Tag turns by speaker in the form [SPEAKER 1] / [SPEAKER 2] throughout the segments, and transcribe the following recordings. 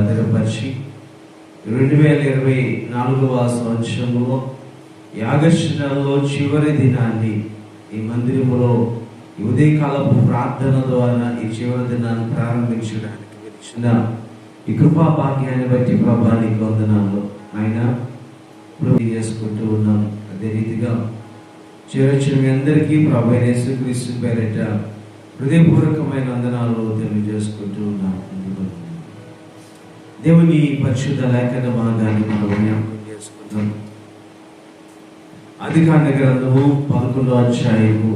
[SPEAKER 1] భద్రపరిచి రెండు వేల ఇరవై నాలుగవ సంవత్సరంలో ఈ ఆగస్టు నెలలో చివరి దినాన్ని ఈ మందిరంలో ఉదయకాలపు ప్రార్థన ద్వారా ఈ చివరి దినాన్ని ప్రారంభించడానికి ఇచ్చిన ఈ కృపా భాగ్యాన్ని బట్టి ప్రభానికి వందనాలు. ఆయన చేసుకుంటూ ఉన్నాం. అదే రీతిగా చేరొచ్చిన మీ అందరికీ ప్రభు అయిన యేసుక్రీస్తు పేరిట హృదయపూర్వకమైన వందనాలు తెలియజేసుకుంటూ ఉన్నాం. దేవుని పరిశుద్ధ లేఖన భాగాన్ని మనం జ్ఞాపకం చేసుకుందాం. అధికాండ గ్రంథము పదకొండో అధ్యాయము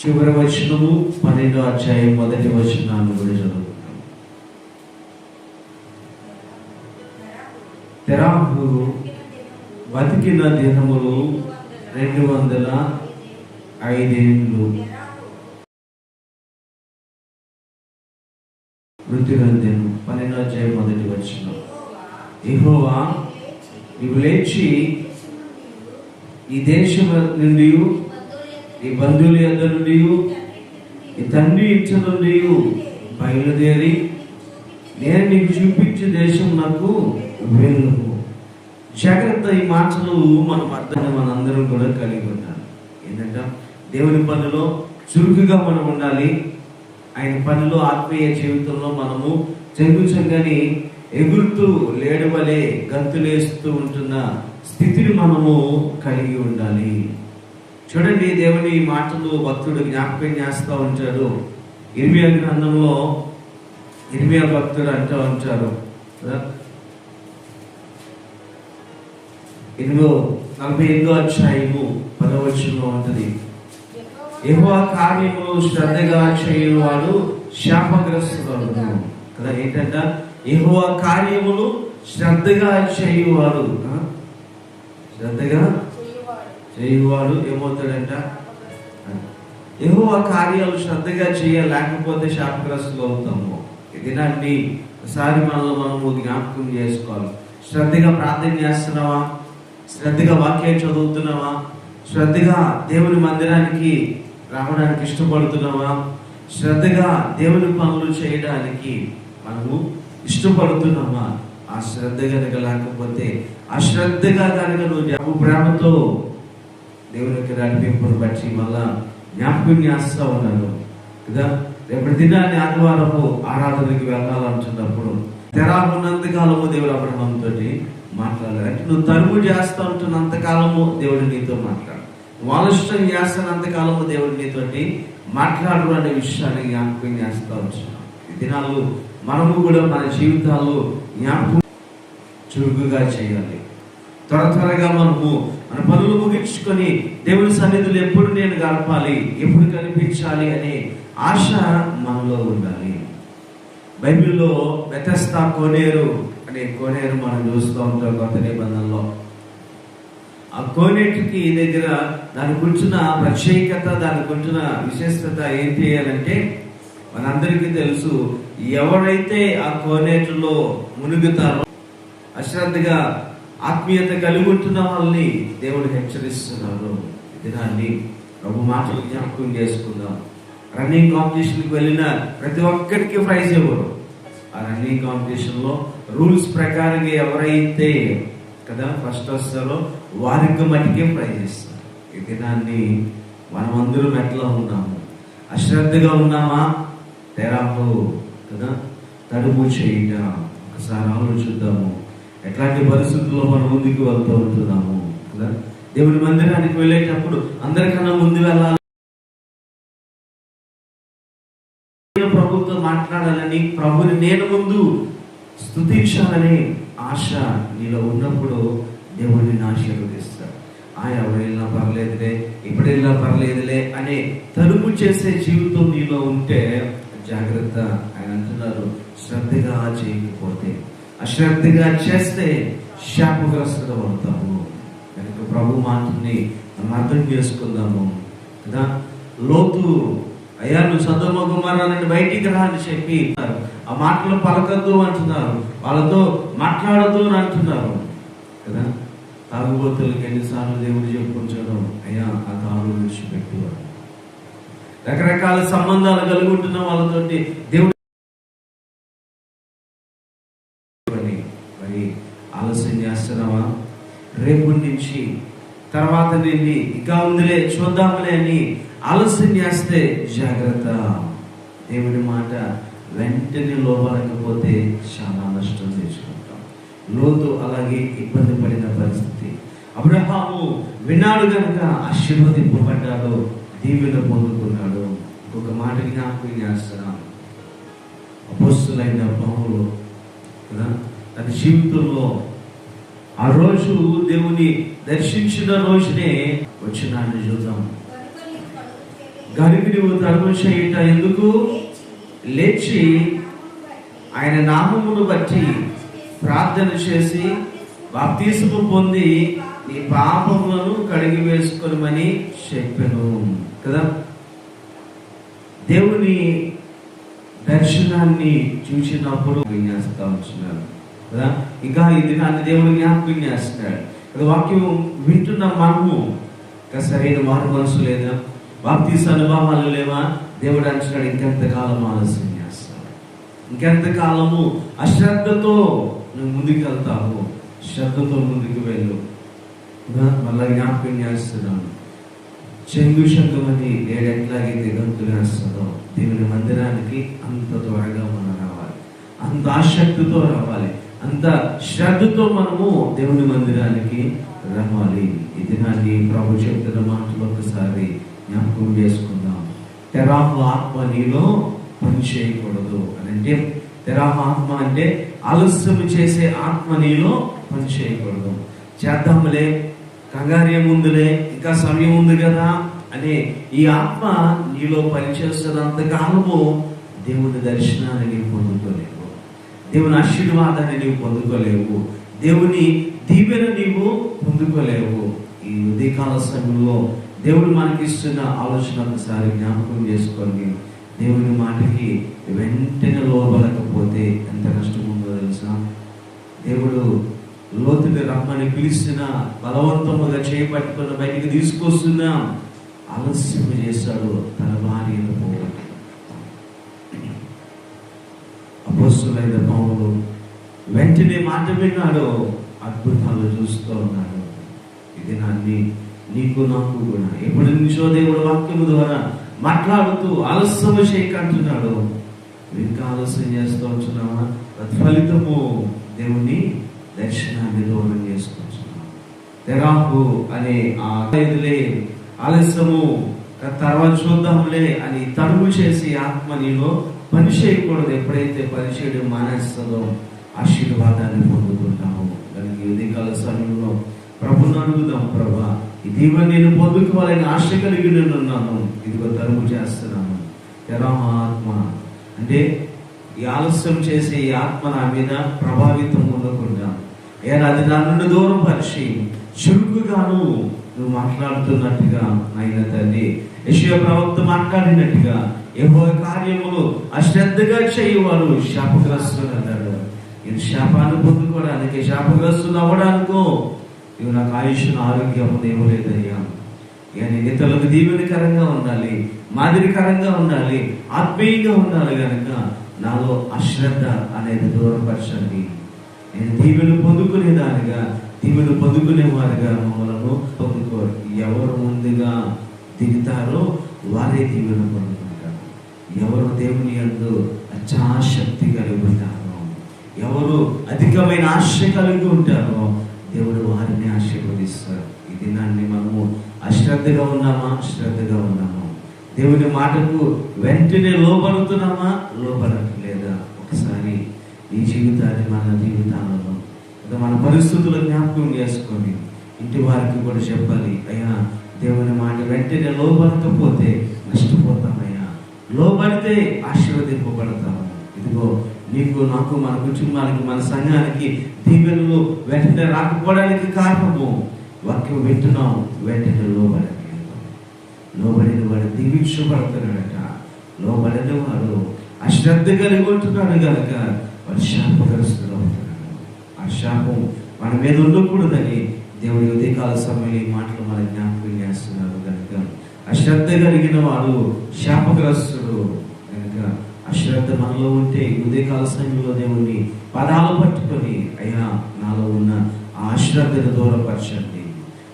[SPEAKER 1] చివరి వచనము పన్నెండో అధ్యాయం మొదటి వచనాన్ని కూడా చదువుకుంటాం తెరాహు బతికిన దినములు రెండు వందల ఐదేళ్ళు. మృతి అధ్యాయం వచ్చిన యెహోవా నీవు లేచి ఈ దేశం నుండి ఈ బంధువుల యొద్ద నుండి ఈ తండ్రి ఇచ్చ నుండి బయలుదేరి నేను నీకు చూపించే దేశం నాకు వెళ్ళు జాగ్రత్త ఈ మాటలు మనం అర్థం మనందరం కూడా కలిగి ఉండాలి. ఏంటంటే దేవుని పనిలో చురుకుగా మనం ఉండాలి. ఆయన పనిలో ఆత్మీయ జీవితంలో మనము చెంగుచంగని ఎగురుతూ లేడవలే గంతులేస్తూ ఉంటున్న స్థితిని మనము కలిగి ఉండాలి. చూడండి దేవుని మాటలు భక్తుడు జ్ఞాపకం చేస్తూ ఉంటాడు. ఇర్మియా గ్రంథంలో ఇర్మియా భక్తుడు అంటూ ఉంటారు ఎనిమిదో నలభై ఎనిమిదో అధ్యాయము పదవచనంలో ఉంటుంది. యెహోవా కార్యములు శ్రద్ధగా చేయువాడు శాపగ్రస్తుడు కదా ఏంటంటే? యెహోవా కార్యములు శ్రద్ధగా చేయువాడు. శ్రద్ధగా చేయువాడు ఏమవుతాడంట? యెహోవా కార్యాలు శ్రద్ధగా చేయలేకపోతే శాపగ్రస్తులు అవుతాము. దినాన్ని ఒకసారి మనలో మనము జ్ఞాపకం చేసుకోవాలి. శ్రద్ధగా ప్రార్థన చేస్తున్నావా? శ్రద్ధగా వాక్యం చదువుతున్నావా? శ్రద్ధగా దేవుని మందిరానికి రావడానికి ఇష్టపడుతున్నావా? శ్రద్ధగా దేవుని పనులు చేయడానికి మనము ఇష్టపడుతున్నామా? ఆ శ్రద్ధ కనుక లేకపోతే ఆ శ్రద్ధగా కనుక నువ్వు ప్రేమతో దేవుని యొక్క నడిపింపును బట్టి మళ్ళా జ్ఞాపకం చేస్తా ఉన్నాను. కదా? రేపటి దినాన్ని ఆదివారము ఆరాధనకి వెళ్ళాలంటున్నప్పుడు తెరాకున్నంత కాలము దేవుడు అబ్రహంతో మాట్లాడాలి అంటే నువ్వు తరువు చేస్తా ఉంటున్నంత కాలము దేవుడు నీతో మాట్లాడు. నువ్వు ఆలోచన చేస్తున్నంత కాలము దేవుడు నీతోటి మాట్లాడు అనే విషయాన్ని జ్ఞాపకం చేస్తా ఉంటున్నాం ఈ దినాలు మనము కూడా మన జీవితాల్లో జ్ఞాపకం చురుకుగా చేయాలి. త్వర త్వరగా మనము మన పనులు ముగించుకొని దేవుని సన్నిధులు ఎప్పుడు నేను గడపాలి ఎప్పుడు కనిపించాలి అనే ఆశ మనలో ఉండాలి. బైబిల్లో మెతస్తా కోనేరు అనే కోనేరు మనం చూస్తూ ఉంటాం కొత్త నిబంధనలో. ఆ కోనేటికి దగ్గర దాని గురించిన ప్రత్యేకత దాని గురించిన విశేషత ఏం చేయాలంటే మనందరికీ తెలుసు ఎవరైతే ఆ కోనేటిలో మునుగుతారో అశ్రద్ధగా ఆత్మీయత కలిగి ఉంటున్న వాళ్ళని దేవుడు హెచ్చరిస్తున్నారు దినాన్ని ప్రభు మాటలు జ్ఞాపకం చేసుకుందాం. రన్నింగ్ కాంపిటీషన్కి వెళ్ళిన ప్రతి ఒక్కరికి ప్రైజ్ ఇవ్వరు. ఆ రన్నింగ్ కాంపిటీషన్లో రూల్స్ ప్రకారంగా ఎవరైతే కదా ఫస్ట్ వస్తారో వారికి మటుకే ప్రైజ్ ఇస్తారు. ఈ దినాన్ని మనమందరం ఎట్లా ఉన్నాము? అశ్రద్ధగా ఉన్నామా? తెరాము కదా? తడుము చేయుట ఒకసారి ఆలోచిద్దాము. ఎట్లాంటి పరిస్థితుల్లో మనం ముందుకు వెళ్తూ ఉంటున్నాము కదా? దేవుని మందిరానికి వెళ్ళేటప్పుడు అందరికన్నా ముందు వెళ్ళాలి. ప్రభుత్వం మాట్లాడాలని ప్రభుని నేను ముందు స్థుతించాలని ఆశ నీలో ఉన్నప్పుడు దేవుడిని ఆశీర్వదిస్తాడు ఆ ఎవరు వెళ్ళినా పర్లేదులే ఇప్పుడు వెళ్ళినా పర్లేదులే అనే తలుపు చేసే జీవితం నీలో ఉంటే జాగ్రత్త ఆయన అంటున్నారు. శ్రద్ధగా చేయకపోతే అశ్రద్ధగా చేస్తే శాపగ్రస్తులు అవుతాము కనుక ప్రభు మాటని మనం అర్థం చేసుకుందాము. కదా? లోతు అయ్యా నువ్వు సదమ కుమారాన్ని బయటికి రా అని చెప్పి ఆ మాటలు పలకద్దు అంటున్నారు. వాళ్ళతో మాట్లాడద్దు అని అంటున్నారు. కదా? తాగుబోతులకు ఎన్నిసార్లు దేవుడు చెప్పుకుంటాడు అయ్యా ఆ తాగు విడిచిపెట్టువాడు రకరకాల సంబంధాలు కలిగి ఉంటున్న వాళ్ళతోటి దేవుడు మరి ఆలస్యం చేస్తున్నావా? రేపు నుంచి తర్వాత నేను ఇంకా ఉందిలే చూద్దాంలే అని ఆలస్యం చేస్తే జాగ్రత్త. దేవుడి మాట వెంటనే లోపలకపోతే చాలా నష్టం తెచ్చుకుంటాం. లోతు అలాగే ఇబ్బంది పడిన పరిస్థితి. అబ్రహాము విన్నాడు కనుక ఆశీర్వదింపబడ్డాడు దీవెన పొందుకున్నాడు. జ్ఞాపకం చేస్తున్నాను అపస్తులైన పౌరులు కదా తన జీవితంలో ఆ రోజు దేవుని దర్శించిన రోజునే వచ్చినాన్ని చూద్దాం. గనుక నువ్వు తడుము చేయుట ఎందుకు? లేచి ఆయన నామమును బట్టి ప్రార్థన చేసి బాప్తీసము పొంది నీ పాపములను కడిగి వేసుకొనమని చెప్పాను కదా. దేవుని దర్శనాన్ని చూసినప్పుడు విన్యాస్తా ఉంటున్నాడు కదా? ఇంకా ఈ దినాన్ని దేవుడు జ్ఞాపకం చేస్తున్నాడు. అది వాక్యం వింటున్న మనము ఇంకా సరైన మారు మనసు లేదా? బాప్తీస అనుభవాలు లేవా? దేవుడు అంటున్నాడు ఇంకెంతకాలం ఆలస్యం చేస్తాడు ఇంకెంతకాలము అశ్రద్ధతో నువ్వు ముందుకు వెళ్తావు శ్రద్ధతో ముందుకు వెళ్ళు. మళ్ళీ జ్ఞాపకం చేస్తున్నాను చెంగు శంఖమని నేను ఎట్లాగైతే వేస్తుందో దేవుని మందిరానికి అంత త్వరగా మనం రావాలి. అంత ఆసక్తితో రావాలి. అంత శ్రద్ధతో మనము దేవుని మందిరానికి రావాలి. ఈ దినాన్ని ప్రభు చెప్తున్న మాటలు ఒకసారి జ్ఞాపకం చేసుకుందాం. తెరాహు ఆత్మ నీలో పనిచేయకూడదు అని అంటే తెరాహు ఆత్మ అంటే ఆలస్యం చేసే ఆత్మ నీలో పనిచేయకూడదు. చేయకూడదు చేద్దాములే కంగారు ముందులే ఇంకా సమయం ఉంది కదా అనే ఈ ఆత్మ నీలో పనిచేస్తున్నంత కాలము దేవుని దర్శనాన్ని నీవు పొందుకోలేవు. దేవుని ఆశీర్వాదాన్ని నీవు పొందుకోలేవు. దేవుని దీవెన నీవు పొందుకోలేవు. ఈ ఉదయకాల సమయంలో దేవుడు మనకి ఇస్తున్న ఆలోచన ఒకసారి జ్ఞాపకం చేసుకోండి. దేవుని మాటకి వెంటనే లోపలకపోతే ఎంత కష్టం ఉందో తెలుసా? దేవుడు లోతుని రమ్మని పిలిచిన బలవంతముగా చేపట్టుకున్న బయటికి తీసుకొస్తున్నా. ఆలస్యం చేశాడు తన భార్యను పోగొట్టి అపోస్తులైన పౌరులు వెంటనే మాట విన్నాడు అద్భుతాలు చూస్తూ ఉన్నాడు. ఇది నాన్ని నీకు నాకు కూడా. ఎప్పటి నుంచో దేవుడు వాక్యము ద్వారా మాట్లాడుతూ ఆలస్యము చేయకంటున్నాడు. ఇంకా ఆలస్యం చేస్తూ ఉంటున్నావా? తత్ఫలితము దేవుని దర్శనాన్ని దూరం చేసుకుంటున్నాం. తెరాహు అనే ఆ ఇదిలే ఆలస్యము తర్వాత చూద్దాంలే అని తరుగు చేసి ఆత్మ నీలో పని చేయకూడదు ఎప్పుడైతే పని చేయడం మానేస్తుందో ఆశీర్వాదాన్ని పొందుకుంటాము. దానికి ఉదయకాల సమయంలో? ప్రభుని అడుగుదాం ప్రభా. ఇదిగో నేను పొందుకోవాలని ఆశ కలిగి నేను ఉన్నాను ఇదిగో తరుగు చేస్తున్నాను. తెరామ ఆత్మ. అంటే ఈ ఆలస్యం చేసే ఈ ఆత్మ నా మీద ప్రభావితం ఉండకుండా ఏనా అది నా నుండి దూరం పరిచి చురుకుగాను నువ్వు మాట్లాడుతున్నట్టుగా నాయన తండ్రి. యశయ ప్రవక్త మాట్లాడినట్టుగా ఏవో కార్యములు అశ్రద్ధగా చేయవాడు శాపగ్రస్తులు అన్నాడు. ఇది శాపాన్ని పొందుకోవడానికి శాపగ్రస్తులు అవ్వడానికో ఇవి నాకు ఆయుష్ను ఆరోగ్యం ఇవ్వలేదయ్యా కానీ ఇతరులకు దీవెనకరంగా ఉండాలి మాదిరికరంగా ఉండాలి ఆత్మీయంగా ఉండాలి కనుక నాలో అశ్రద్ధ అనేది దూరపరచండి. నేను దీవెను పొందుకునేదానిగా దీవెను పొందుకునేవారుగా మమ్మల్ని పొందుకో ఎవరు ముందుగా దిగుతారో వారే దీవెను పొందుకుంటారు. ఎవరు దేవుని అందు అత్యాశక్తి కలిగి ఉంటారో ఎవరు అధికమైన ఆశ కలిగి ఉంటారో దేవుడు వారిని ఆశీర్వదిస్తారు. ఈ దినాన్ని మనము అశ్రద్ధగా ఉన్నామా? శ్రద్ధగా ఉన్నామా? దేవుని మాటకు వెంటనే లోపడుతున్నామా లోపడట్లేదా ఒకసారి ఈ జీవితాన్ని మన జీవితాలలో మన పరిస్థితులు జ్ఞాపకం చేసుకొని ఇంటి వారికి కూడా చెప్పాలి అయ్యా దేవుని మాట వెంటనే లోబడకపోతే నష్టపోతామయ్యా. లోబడితే ఆశీర్వదింపబడతాము. ఇదిగో నీకు నాకు మన కుటుంబానికి మన సంఘానికి దీవెనలు వెంటనే రాకపోవడానికి కారణము. వాక్యం వింటున్నాం వెంటనే లోబడట్లేదు లోబడిన వాడు దీవించబడుతున్నాడట. లోబడిన వాడు అశ్రద్ధ కలిగి ఉంటున్నాడు కనుక వాడు శాపగ్రస్తులు అవుతున్నాడు ఆ శాపం మన మీద ఉండకూడదని దేవుడి ఉదయకాల సమయంలో ఈ మాటలు మన జ్ఞాపకం చేస్తున్నారు కనుక. అశ్రద్ధ కలిగిన వాడు శాపగ్రస్తుడు కనుక. అశ్రద్ధ మనలో ఉంటే ఉదయకాల సమయంలో దేవుడిని పదాలు పట్టుకొని అయ్యా నాలో ఉన్న ఆ అశ్రద్ధను దూరపరచండి.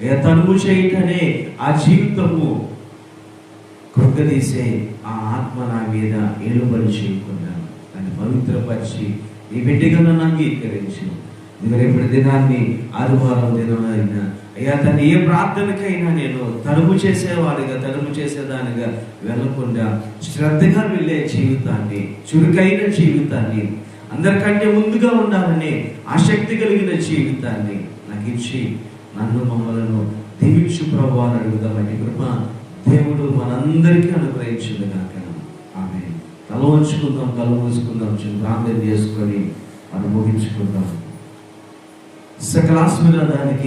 [SPEAKER 1] అయ్యా తనువు చేయటనే ఆ జీవితము కృంగదీసే ఆ ఆత్మ నా మీద ఏలుబడి చేయకుండా. పవిత్రపరిచి ఈ బిడ్డగా నన్ను అంగీకరించు ఇదిగో రేపటి దినాన్ని ఆదివారం దినమైనా అయ్యా తను ఏ ప్రార్థనకైనా నేను తలుపు చేసేవాడిగా తలుపు చేసేదానిగా వెళ్ళకుండా శ్రద్ధగా వెళ్ళే జీవితాన్ని చురుకైన జీవితాన్ని అందరికంటే ముందుగా ఉండాలని ఆసక్తి కలిగిన జీవితాన్ని నాకు ఇచ్చి నన్ను మమ్మలను దీవించు ప్రభు అని అడుగుదామని కృప దేవుడు మనందరికీ అనుగ్రహించింది కాక తల ఉంచుకుందాం కళ్ళు మూసుకుందాం చిన్న ప్రార్థన చేసుకొని మనం ముగించుకుందాం సకలాస్మిన దానికి